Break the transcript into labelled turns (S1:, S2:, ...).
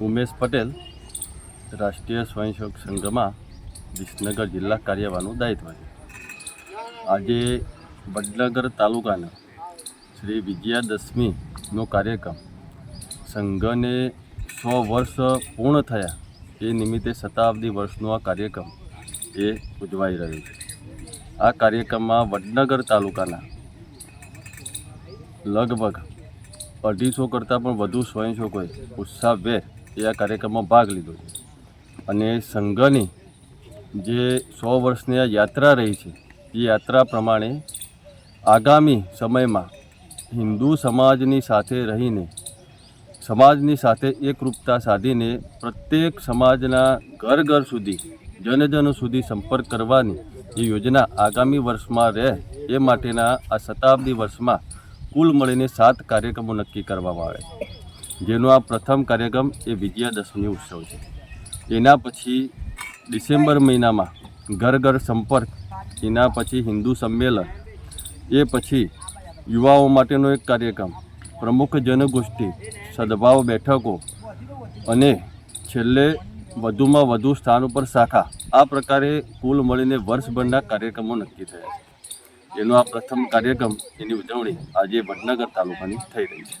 S1: ઉમેશ પટેલ રાષ્ટ્રીય સ્વયંસેવક સંઘમાં વિસનગર જિલ્લા કાર્યવાહનું દાયિત્વ છે. આજે વડનગર તાલુકાના શ્રી વિજયાદશમીનો કાર્યક્રમ સંઘને સો વર્ષ પૂર્ણ થયા એ નિમિત્તે શતાબ્દી વર્ષનો આ કાર્યક્રમ એ ઉજવાઈ રહ્યો છે. આ કાર્યક્રમમાં વડનગર તાલુકાના લગભગ અઢીસો કરતાં પણ વધુ સ્વયંસેવકોએ ઉત્સાહભેર એ આ કાર્યક્રમમાં ભાગ લીધો છે. અને સંઘની જે સો વર્ષની આ યાત્રા રહી છે, એ યાત્રા પ્રમાણે આગામી સમયમાં હિન્દુ સમાજની સાથે રહીને, સમાજની સાથે એકરૂપતા સાધીને પ્રત્યેક સમાજના ઘર ઘર સુધી જન જન સુધી સંપર્ક કરવાની એ યોજના આગામી વર્ષમાં રહે, એ માટેના આ શતાબ્દી વર્ષમાં કુલ મળીને સાત કાર્યક્રમો નક્કી કરવામાં આવે. જેનો આ પ્રથમ કાર્યક્રમ એ વિજયાદશમી ઉત્સવ છે. એના પછી ડિસેમ્બર મહિનામાં ઘર ઘર સંપર્ક, એના પછી હિન્દુ સંમેલન, એ પછી યુવાઓ માટેનો એક કાર્યક્રમ, પ્રમુખ જનગોષ્ઠી, સદભાવ બેઠકો અને છેલ્લે વધુમાં વધુ સ્થાન ઉપર શાખા. આ પ્રકારે કુલ મળીને વર્ષભરના કાર્યક્રમો નક્કી થયા છે. એનો આ પ્રથમ કાર્યક્રમ એની ઉજવણી આજે વડનગર તાલુકાની થઈ રહી છે.